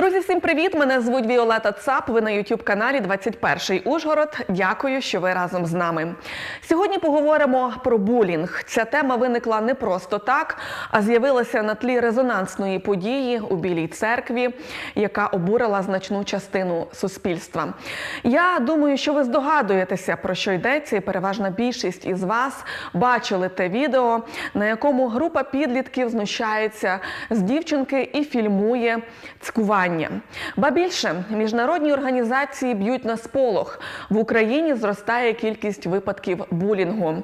Друзі, всім привіт! Мене звуть Віолета Цап. Ви на youtube каналі 21 Ужгород. Дякую, що ви разом з нами. Сьогодні поговоримо про булінг. Ця тема виникла не просто так, а з'явилася на тлі резонансної події у Білій церкві, яка обурила значну частину суспільства. Я думаю, що ви здогадуєтеся про що йдеться, і переважна більшість із вас бачили те відео, на якому група підлітків знущається з дівчинки і фільмує цькування. Ба більше міжнародні організації б'ють на сполох. В Україні зростає кількість випадків булінгу.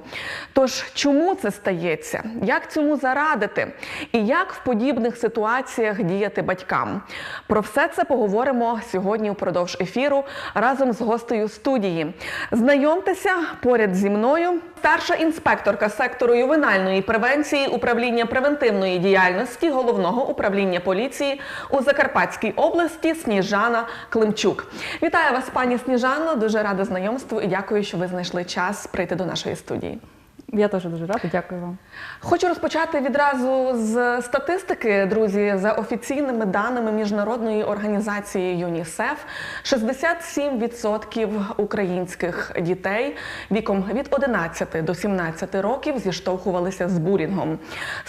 Тож чому це стається? Як цьому зарадити? І як в подібних ситуаціях діяти батькам? Про все це поговоримо сьогодні впродовж ефіру разом з гостею студії. Знайомтеся поряд зі мною. Старша інспекторка сектору ювенальної превенції управління превентивної діяльності головного управління поліції у Закарпатській області Сніжана Климчук. Вітаю вас, пані Сніжано. Дуже рада знайомству і дякую, що ви знайшли час прийти до нашої студії. Я теж дуже рада, дякую вам. Хочу розпочати відразу з статистики, друзі. За офіційними даними міжнародної організації ЮНІСЕФ, 67% українських дітей віком від 11 до 17 років зіштовхувалися з булінгом.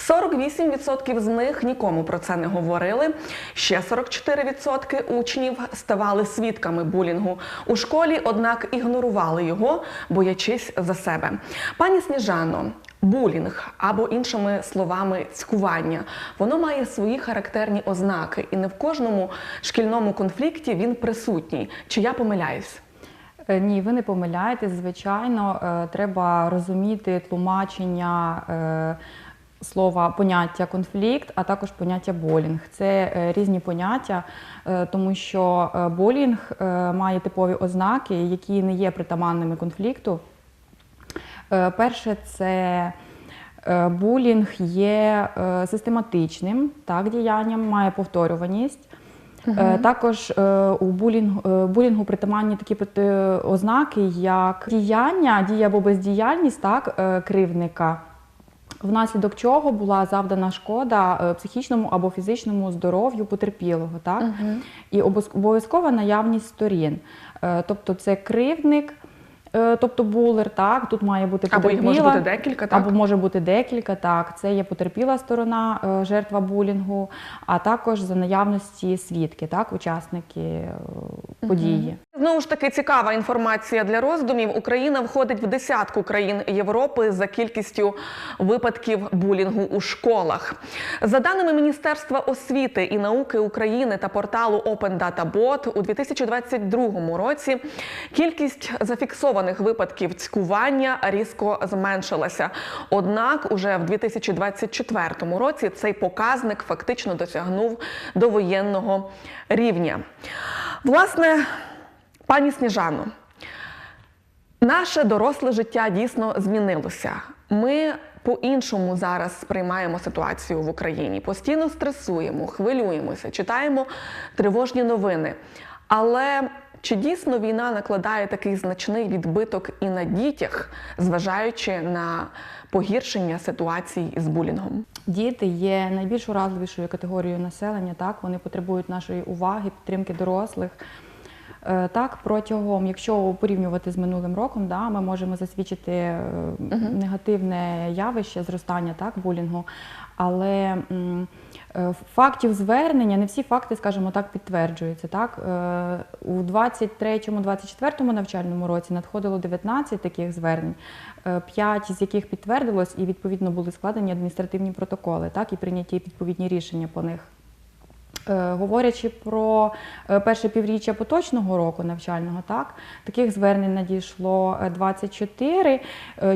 48% з них нікому про це не говорили. Ще 44% учнів ставали свідками булінгу у школі, однак ігнорували його, боячись за себе. Пані Сніжано, Булінг або іншими словами цькування, воно має свої характерні ознаки, і не в кожному шкільному конфлікті він присутній. Чи я помиляюсь? Е, Ні, ви не помиляєтесь. Звичайно, е, треба розуміти тлумачення е, слова поняття конфлікт, а також поняття болінг. Це різні поняття, тому що болінг має типові ознаки, які не є притаманними конфлікту. Е, Перше, це е, булінг є е, систематичним так, діянням, має повторюваність. Е, Також у булінгу, булінгу притаманні такі ознаки, як діяння, дія або бездіяльність так, кривдника, внаслідок чого була завдана шкода психічному або фізичному здоров'ю потерпілого. Так? І обов'язкова наявність сторін. Тобто це кривдник, е, тобто булер, так, тут має бути Або їх може бути декілька, так? Або може бути декілька, так. Це є потерпіла сторона, е, жертва булінгу, а також за наявності свідки, так, учасники е, події. Знову ж таки цікава інформація для роздумів. Україна входить в десятку країн Європи за кількістю випадків булінгу у школах. За даними Міністерства освіти і науки України та порталу Open Data Bot, у 2022 році кількість зафіксованих випадків цькування різко зменшилася. Однак, уже в 2024 році цей показник фактично досягнув довоєнного рівня. Власне, Пані Сніжано, наше доросле життя дійсно змінилося. Ми по-іншому зараз сприймаємо ситуацію в Україні. Постійно стресуємо, хвилюємося, читаємо тривожні новини. Але чи дійсно війна накладає такий значний відбиток і на дітях, зважаючи на погіршення ситуації із булінгом? Діти є найбільш уразливішою категорією населення. Так, вони потребують нашої уваги, підтримки дорослих. Е, Так, протягом, якщо порівнювати з минулим роком, да, ми можемо засвідчити е, негативне явище зростання так, булінгу. Але е, фактів звернення, не всі факти, скажімо так, підтверджуються. Так? У 23-24 навчальному році надходило 19 таких звернень, 5 з яких підтвердилось і відповідно були складені адміністративні протоколи, так, і прийняті відповідні рішення по них. Е, Говорячи про е, перше півріччя поточного року навчального, так таких звернень надійшло е, 24,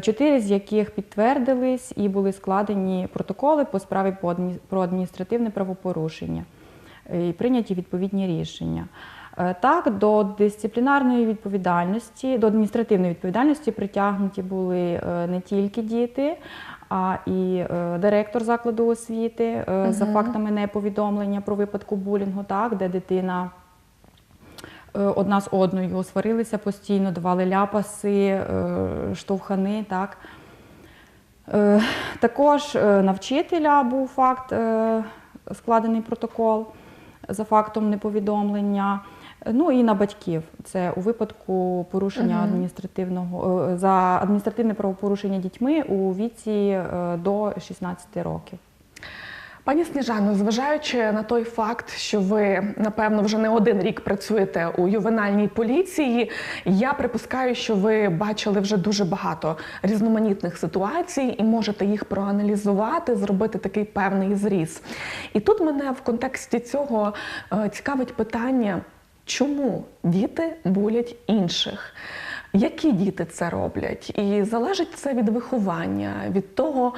4 з яких підтвердились і були складені протоколи по справі про адміністративне правопорушення е, і прийняті відповідні рішення. Е, Так, до дисциплінарної відповідальності, до адміністративної відповідальності притягнуті були е, не тільки діти, а і е, директор закладу освіти е, за фактами неповідомлення про випадку булінгу, так, де дитина е, одна з одною сварилися постійно, давали ляпаси, штовхани. Так. Також на вчителя був факт складений протокол. за фактом неповідомлення. Ну і на батьків. Це у випадку порушення адміністративного е, за адміністративне правопорушення дітьми у віці е, до 16 років. Пані Сніжано, зважаючи на той факт, що ви напевно вже не один рік працюєте у ювенальній поліції, я припускаю, що ви бачили вже дуже багато різноманітних ситуацій і можете їх проаналізувати, зробити такий певний зріз. І тут мене в контексті цього е, цікавить питання, чому діти булять інших? Які діти це роблять? І залежить це від виховання, від того,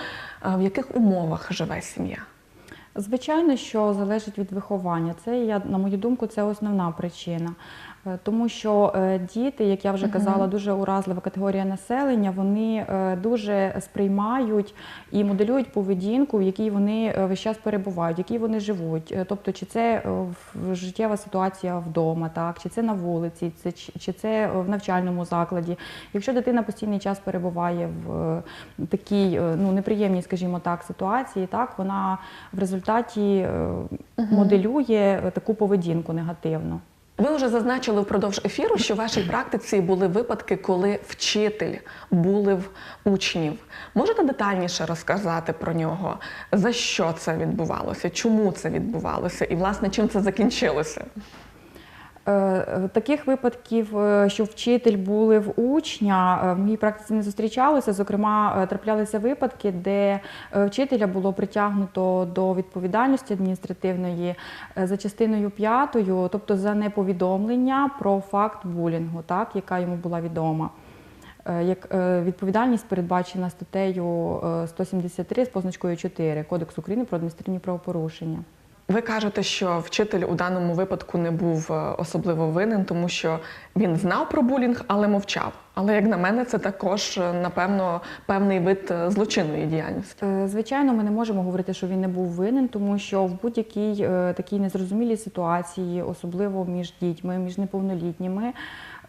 е, в яких умовах живе сім'я. Звичайно, що залежить від виховання. Це я на мою думку, це основна причина. Е, Тому що е, діти, як я вже казала, дуже уразлива категорія населення. Вони е, дуже сприймають і моделюють поведінку, в якій вони весь час перебувають, в якій вони живуть. Тобто, чи це життєва ситуація вдома, так чи це на вулиці, це чи це в навчальному закладі. Якщо дитина постійний час перебуває в такій ну неприємній, скажімо так, ситуації, так вона в результаті моделює таку поведінку негативну. Ви вже зазначили впродовж ефіру, що в вашій практиці були випадки, коли вчитель булив учнів. Можете детальніше розказати про нього? За що це відбувалося? Чому це відбувалося? І власне чим це закінчилося? Е, е, Таких випадків, е, що вчитель були в учня, в моїй практиці не зустрічалося. Зокрема, траплялися випадки, де вчителя було притягнуто до відповідальності адміністративної за частиною п'ятою, тобто за неповідомлення про факт булінгу, так, яка йому була відома. Як відповідальність передбачена статтею е, 173 з позначкою 4 Кодексу України про адміністративні правопорушення. Ви кажете, що вчитель у даному випадку не був е, особливо винен, тому що він знав про булінг, але мовчав. Але як на мене, це також е, напевно певний вид е, злочинної діяльності. Звичайно, ми не можемо говорити, що він не був винен, тому що в будь-якій такій незрозумілій ситуації, особливо між дітьми, між неповнолітніми.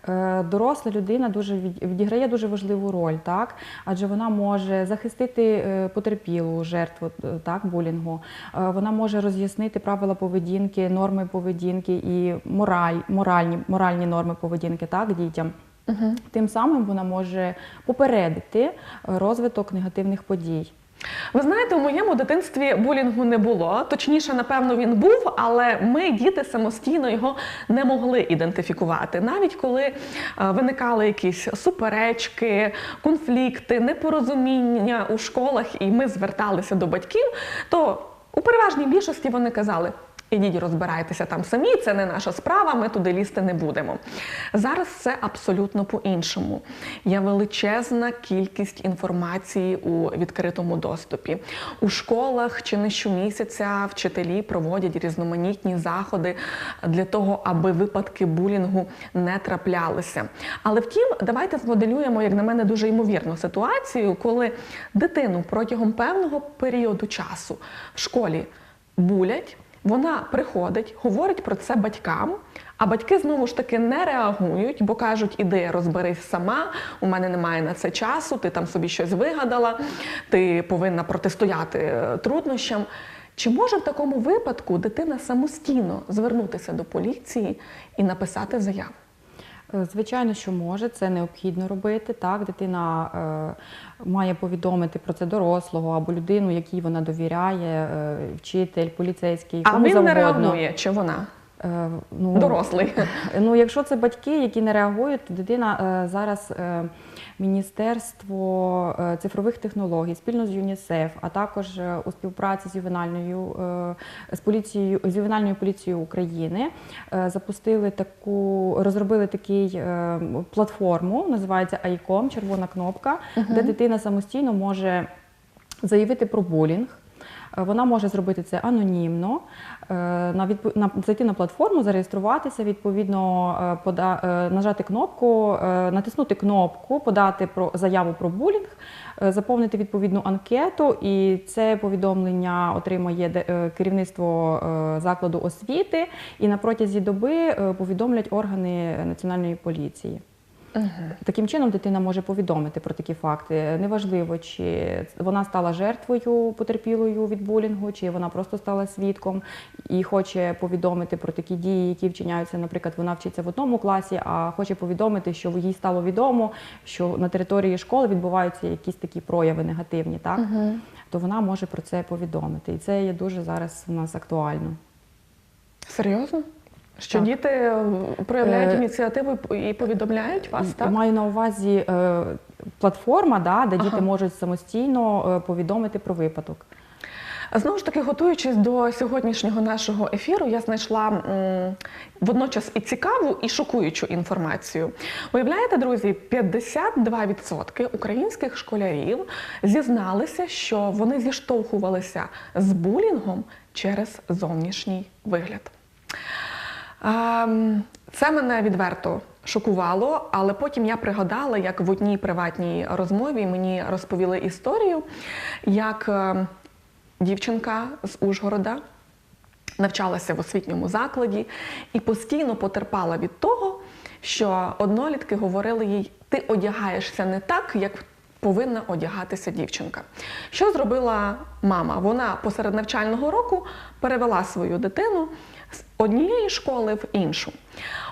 Е, Доросла людина дуже відіграє дуже важливу роль, так адже вона може захистити е, потерпілу жертву е, так булінгу. Вона може роз'яснити правила поведінки, норми поведінки і мораль, моральні, моральні норми поведінки так дітям. Тим самим вона може попередити розвиток негативних подій. Ви знаєте, у моєму дитинстві булінгу не було. Точніше, напевно, він був, але ми, діти, самостійно його не могли ідентифікувати. Навіть коли е, виникали якісь суперечки, конфлікти, непорозуміння у школах, і ми зверталися до батьків, то у переважній більшості вони казали. Ідіть розбирайтеся там самі, це не наша справа, ми туди лізти не будемо. Зараз це абсолютно по-іншому. Є величезна кількість інформації у відкритому доступі. У школах чи не щомісяця вчителі проводять різноманітні заходи для того, аби випадки булінгу не траплялися. Але втім, давайте змоделюємо, як на мене, дуже ймовірну ситуацію, коли дитину протягом певного періоду часу в школі булять. Вона приходить, говорить про це батькам, а батьки знову ж таки не реагують, бо кажуть, іди розберись сама, у мене немає на це часу, ти там собі щось вигадала, ти повинна протистояти е, труднощам. Чи може в такому випадку дитина самостійно звернутися до поліції і написати заяву? Е, Звичайно, що може, це необхідно робити. Так, дитина е, має повідомити про це дорослого або людину, якій вона довіряє, е, вчитель, поліцейський, А кому він завгодно. не реагує, чи вона Е, ну, дорослий. Ну, якщо це батьки, які не реагують, то дитина е, зараз е, Міністерство е, цифрових технологій спільно з ЮНІСЕФ, а також е, у співпраці з ювенальною е, з поліцією з ювенальною поліцією України запустили таку, розробили такий платформу, називається ICOM, червона кнопка, де дитина самостійно може заявити про булінг. Е, Вона може зробити це анонімно, е, на відпо- на зайти на платформу, зареєструватися, відповідно е, пода, нажати кнопку, натиснути кнопку, подати про заяву про булінг, заповнити відповідну анкету, і це повідомлення отримає керівництво закладу освіти, і на протязі доби повідомлять органи національної поліції. Таким чином дитина може повідомити про такі факти. Неважливо, чи вона стала жертвою потерпілою від булінгу, чи вона просто стала свідком і хоче повідомити про такі дії, які вчиняються. Наприклад, вона вчиться в одному класі, а хоче повідомити, що їй стало відомо, що на території школи відбуваються якісь такі прояви негативні, так то вона може про це повідомити. І це є дуже зараз у нас актуально. Серйозно? Що Так. діти е, проявляють Е, ініціативу і повідомляють вас, так? Маю на увазі е, платформа, да, де Ага. діти можуть самостійно повідомити про випадок. Знову ж таки, готуючись до сьогоднішнього нашого ефіру, я знайшла м, водночас і цікаву, і шокуючу інформацію. Уявляєте, друзі, 52% українських школярів зізналися, що вони зіштовхувалися з булінгом через зовнішній вигляд. Це мене відверто шокувало, але потім я пригадала, як в одній приватній розмові мені розповіли історію, як е, дівчинка з Ужгорода навчалася в освітньому закладі і постійно потерпала від того, що однолітки говорили їй: ти одягаєшся не так, як повинна одягатися дівчинка. Що зробила мама? Вона посеред навчального року перевела свою дитину з однієї школи в іншу.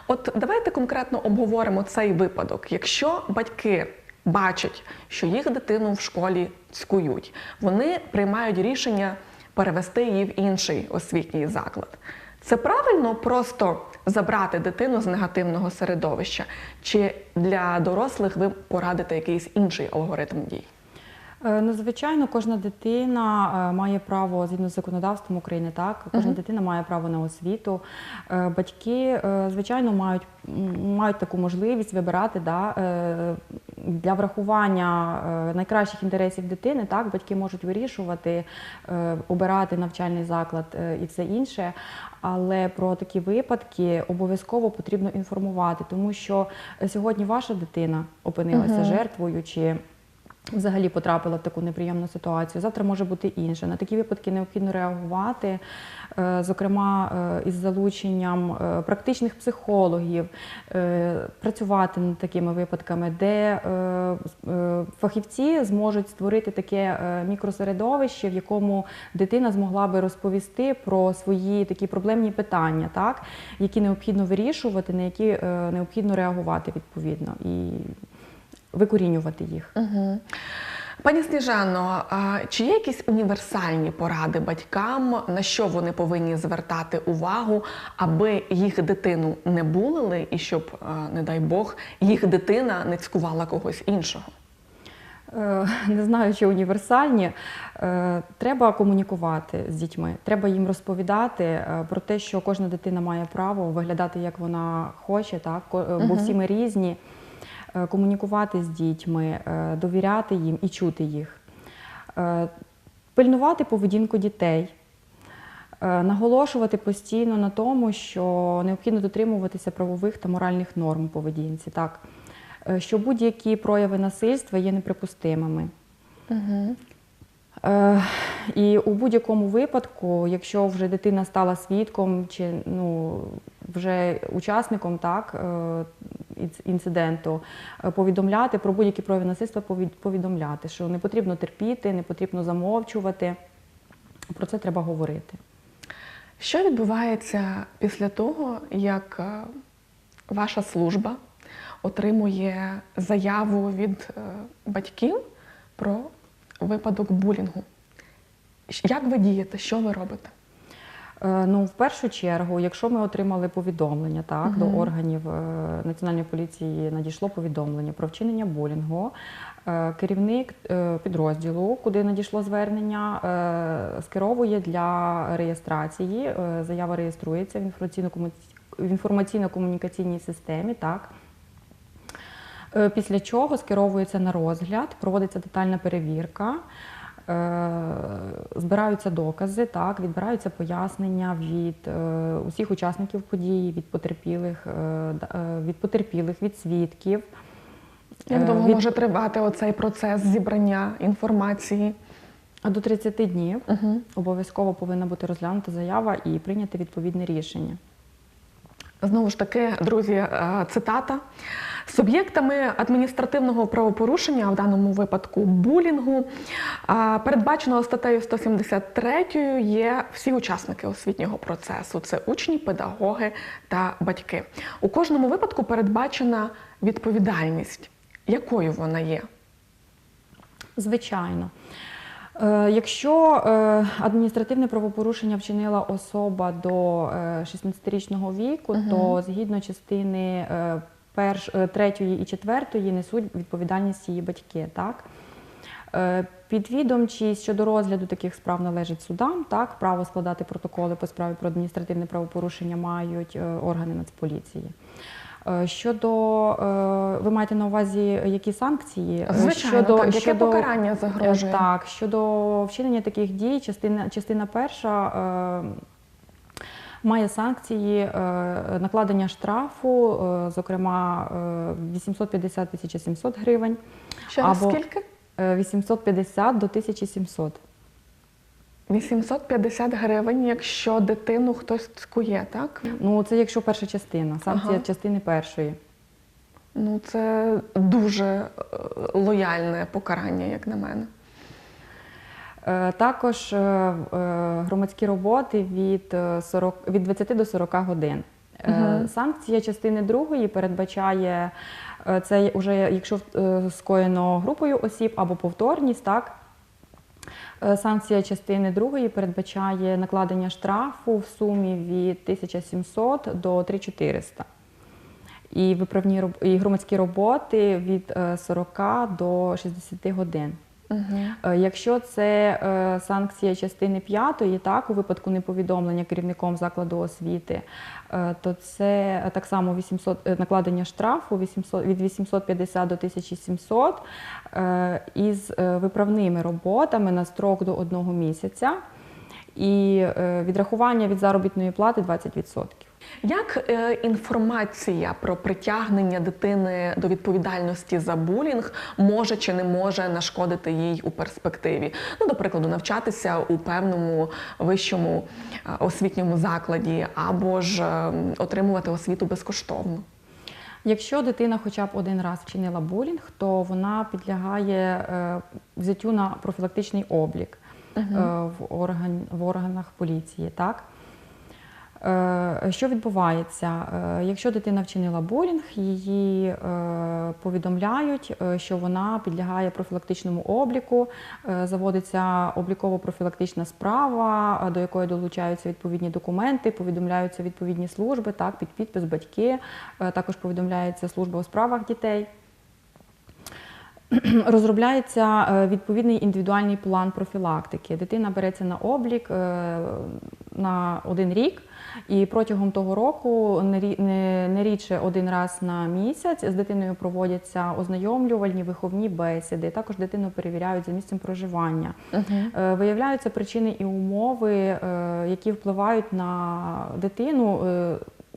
От давайте конкретно обговоримо цей випадок. Якщо батьки бачать, що їх дитину в школі цькують, вони приймають рішення перевести її в інший освітній заклад. Це правильно просто забрати дитину з негативного середовища, чи для дорослих ви порадите якийсь інший алгоритм дій? Е, Ну, звичайно, кожна дитина е, має право згідно з законодавством України, так кожна Мгм. дитина має право на освіту. Е, Батьки, звичайно, мають, мають таку можливість вибирати да, для врахування найкращих інтересів дитини. Так, батьки можуть вирішувати, обирати навчальний заклад і все інше. Але про такі випадки обов'язково потрібно інформувати, тому що сьогодні ваша дитина опинилася Мгм. жертвою чи взагалі потрапила в таку неприємну ситуацію. Завтра може бути інше. На такі випадки необхідно реагувати, е, зокрема е, із залученням е, практичних психологів, працювати над такими випадками, де фахівці зможуть створити таке мікросередовище, в якому дитина змогла би розповісти про свої такі проблемні питання, так, які необхідно вирішувати, на які необхідно реагувати відповідно. І викорінювати їх. Угу. Пані Сніжано, чи є якісь універсальні поради батькам, на що вони повинні звертати увагу, аби їх дитину не булили, і щоб, не дай Бог, їх дитина не цькувала когось іншого? Е, Не знаю, чи універсальні. Е, Треба комунікувати з дітьми. Треба їм розповідати е, про те, що кожна дитина має право виглядати, як вона хоче, так? бо всі ми різні. Е, Комунікувати з дітьми, е, довіряти їм і чути їх. Е, Пильнувати поведінку дітей. Наголошувати постійно на тому, що необхідно дотримуватися правових та моральних норм поведінці, так що будь-які прояви насильства є неприпустимими. Угу. Е, І у будь-якому випадку, якщо вже дитина стала свідком чи ну, вже учасником так, е, інциденту, е, повідомляти про будь-які прояви насильства, повідомляти, що не потрібно терпіти, не потрібно замовчувати. Про це треба говорити. Що відбувається після того, як ваша служба отримує заяву від батьків про випадок булінгу? Як ви дієте? Що ви робите? Е, Ну, в першу чергу, якщо ми отримали повідомлення, так Мгм. до органів е, національної поліції надійшло повідомлення про вчинення булінгу. е, Керівник підрозділу, куди надійшло звернення, скеровує для реєстрації. Заява реєструється в інформаційно-комунікаційній системі. Так. Е, Після чого скеровується на розгляд, проводиться детальна перевірка, е, збираються докази, так, відбираються пояснення від е, усіх учасників події, від потерпілих, від потерпілих, від свідків. Як довго від- може тривати оцей процес зібрання інформації? До 30 днів Угу. обов'язково повинна бути розглянута заява і прийняти відповідне рішення. Знову ж таки, друзі, е, цитата. Суб'єктами адміністративного правопорушення, в даному випадку булінгу, е, передбаченого статтею 173 є всі учасники освітнього процесу: це учні, педагоги та батьки. У кожному випадку передбачена відповідальність. Якою вона є? Звичайно. Е, Якщо е, адміністративне правопорушення вчинила особа до е, 16-річного віку, то згідно частини е, перш, е, третьої і четвертої несуть відповідальність її батьки. Так? Е, Підвідомчість щодо розгляду таких справ належить судам. Так? Право складати протоколи по справі про адміністративне правопорушення мають е, органи Нацполіції. Е, Щодо е, ви маєте на увазі які санкції? Е, Звичайно, так. яке покарання загрожує? Так, щодо вчинення таких дій, частина, частина перша має санкції накладення штрафу, зокрема е, 850 700 гривень, Ще Або- скільки? е, 850 до 1700. 850 гривень, якщо дитину хтось цькує, так? Ну, це якщо перша частина, санкція Ага. частини першої. Ну, це дуже е, лояльне покарання, як на мене. Е, Також е, е, громадські роботи від, е, 40, від 20 до 40 годин. Е, Мгм. Санкція частини другої передбачає е, це вже якщо е, скоєно групою осіб або повторність, так. Е, Санкція частини другої передбачає накладення штрафу в сумі від 1700 до 3400. І виправні і громадські роботи від е, 40 до 60 годин. Угу. Якщо це е, санкція частини п'ятої, так у випадку неповідомлення керівником закладу освіти, е, то це так само 800, е, накладення штрафу 800, від 850 до 1700 е, із виправними роботами на строк до одного місяця і відрахування від заробітної плати 20%. Як е, інформація про притягнення дитини до відповідальності за булінг може чи не може нашкодити їй у перспективі? Ну, до прикладу, навчатися у певному вищому е, освітньому закладі або ж е, отримувати освіту безкоштовно. Якщо дитина хоча б один раз вчинила булінг, то вона підлягає е, взяттю на профілактичний облік е, в, орган, в органах поліції. Так? Е, Що відбувається? Е, Якщо дитина вчинила булінг, її е, повідомляють, що вона підлягає профілактичному обліку, заводиться обліково-профілактична справа, до якої долучаються відповідні документи, повідомляються відповідні служби, так, під підпис батьки, також повідомляється служба у справах дітей. Розробляється відповідний індивідуальний план профілактики. Дитина береться на облік на один рік, і протягом того року не рі- не не рідше один раз на місяць з дитиною проводяться ознайомлювальні виховні бесіди. Також дитину перевіряють за місцем проживання. Е, Виявляються причини і умови, е, які впливають на дитину. е,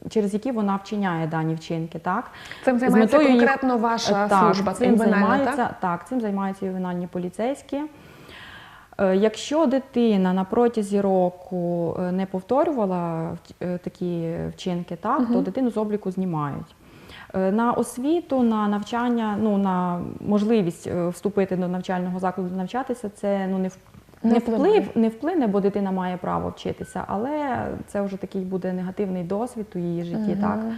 Через які вона вчиняє дані вчинки, так Цим займається метою їх- ваша так, служба цим ювенальна, займаються, так? так? цим займаються ювенальні поліцейські. Е, Якщо дитина на протязі року е, не повторювала е, такі вчинки, так, то дитину з обліку знімають. На освіту, на навчання, ну на можливість вступити до навчального закладу, навчатися, це ну не Не вплив, не вплине, бо дитина має право вчитися, але це вже такий буде негативний досвід у її житті, так Мгм.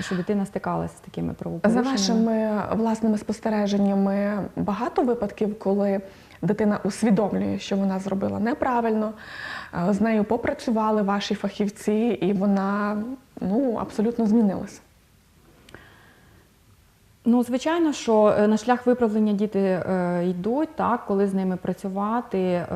Що дитина стикалася з такими За вашими власними спостереженнями, багато випадків, коли дитина усвідомлює, що вона зробила неправильно, е, з нею попрацювали ваші фахівці, і вона ну абсолютно змінилася. Ну, звичайно, що е, на шлях виправлення діти е, йдуть, так, коли з ними працювати. Е,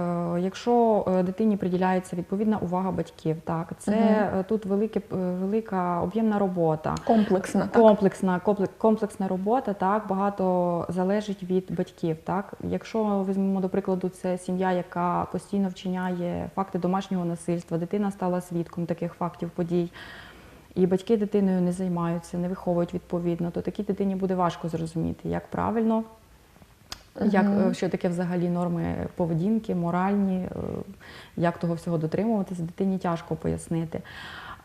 якщо дитині приділяється відповідна увага батьків, так, це е, тут велике, велика об'ємна робота. Комплексна, так? Комплексна, комплек- комплексна робота, так багато залежить від батьків. Так, якщо візьмемо до прикладу, це сім'я, яка постійно вчиняє факти домашнього насильства, дитина стала свідком таких фактів подій. І батьки дитиною не займаються, не виховують відповідно, то такій дитині буде важко зрозуміти, як правильно, як, е, що таке взагалі норми поведінки, моральні, е, як того всього дотримуватися, дитині тяжко пояснити.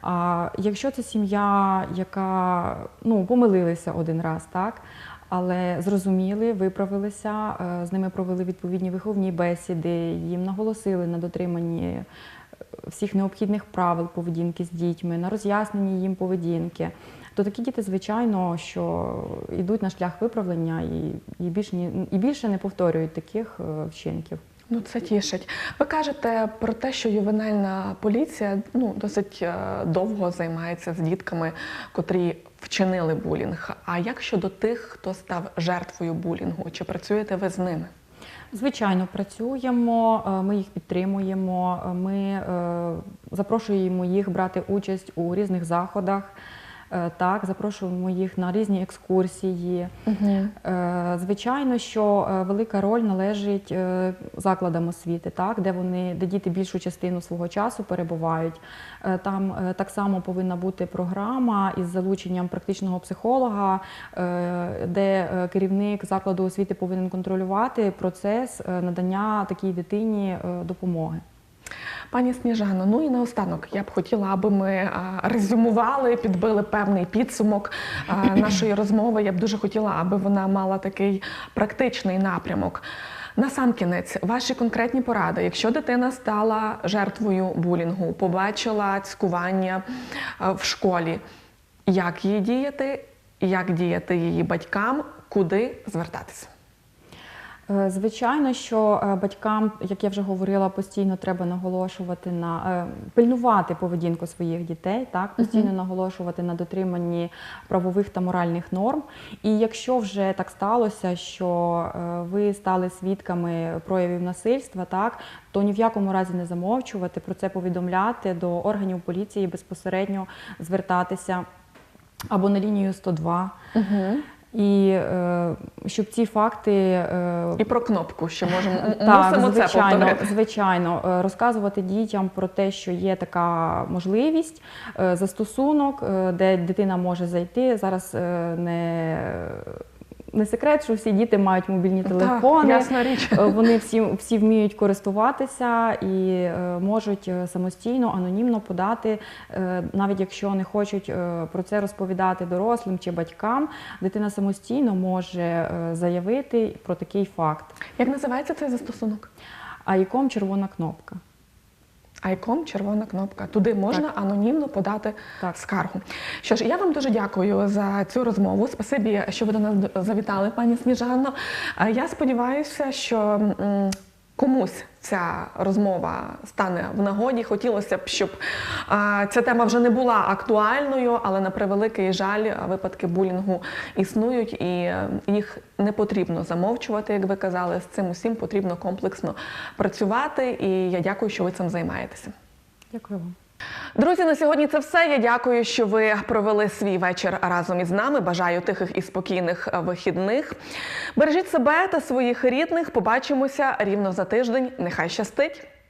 А якщо це сім'я, яка ну, помилилися один раз, так? Але зрозуміли, виправилися, е, з ними провели відповідні виховні бесіди, їм наголосили на дотриманні всіх необхідних правил поведінки з дітьми, на роз'ясненні їм поведінки. То такі діти, звичайно, що йдуть на шлях виправлення і, і, більше, і більше не повторюють таких е, вчинків. Ну, це тішить. Ви кажете про те, що ювенальна поліція ну, досить е, довго займається з дітками, котрі вчинили булінг. А як щодо тих, хто став жертвою булінгу? Чи працюєте ви з ними? Звичайно, працюємо, е, ми їх підтримуємо, е, ми е, запрошуємо їх брати участь у різних заходах. Е, Так, запрошуємо їх на різні екскурсії. Е, Звичайно, що е, велика роль належить закладам освіти, так, де вони, де діти більшу частину свого часу перебувають. Там так само повинна бути програма із залученням практичного психолога, де керівник закладу освіти повинен контролювати процес надання такій дитині допомоги. Пані Сніжано, ну і наостанок я б хотіла, аби ми резюмували, підбили певний підсумок нашої розмови. Я б дуже хотіла, аби вона мала такий практичний напрямок. Насамкінець, ваші конкретні поради, якщо дитина стала жертвою булінгу, побачила цькування в школі, як їй діяти, як діяти її батькам, куди звертатися? Е, Звичайно, що е, батькам, як я вже говорила, постійно треба наголошувати на е, пильнувати поведінку своїх дітей, так постійно наголошувати на дотриманні правових та моральних норм. І якщо вже так сталося, що ви стали свідками проявів насильства, так то ні в якому разі не замовчувати, про це повідомляти до органів поліції, безпосередньо звертатися або на лінію 102. І е, щоб ці факти е, І про кнопку, що можемо так, мусимо це звичайно, повторити. звичайно, е, розказувати дітям про те, що є така можливість, застосунок, де дитина може зайти. Зараз не, не секрет, що всі діти мають мобільні телефони. Так, ясна річ. Е, Вони всі, всі вміють користуватися і е, можуть е, самостійно, анонімно подати, навіть якщо не хочуть про це розповідати дорослим чи батькам, дитина самостійно може заявити про такий факт. Як називається цей застосунок? Айком червона кнопка. Айком червона кнопка. Туди можна анонімно подати Так. скаргу. Що ж, я вам дуже дякую за цю розмову. Спасибі, що ви до нас завітали, пані Сніжано. Е, Я сподіваюся, що комусь ця розмова стане в нагоді. Хотілося б, щоб ця тема вже не була актуальною, але на превеликий жаль, випадки булінгу існують, і е, їх не потрібно замовчувати, як ви казали. З цим усім потрібно комплексно працювати. І я дякую, що ви цим займаєтеся. Дякую вам. Друзі, на сьогодні це все. Я дякую, що ви провели свій вечір разом із нами. Бажаю тихих і спокійних е, вихідних. Бережіть себе та своїх рідних. Побачимося рівно за тиждень. Нехай щастить!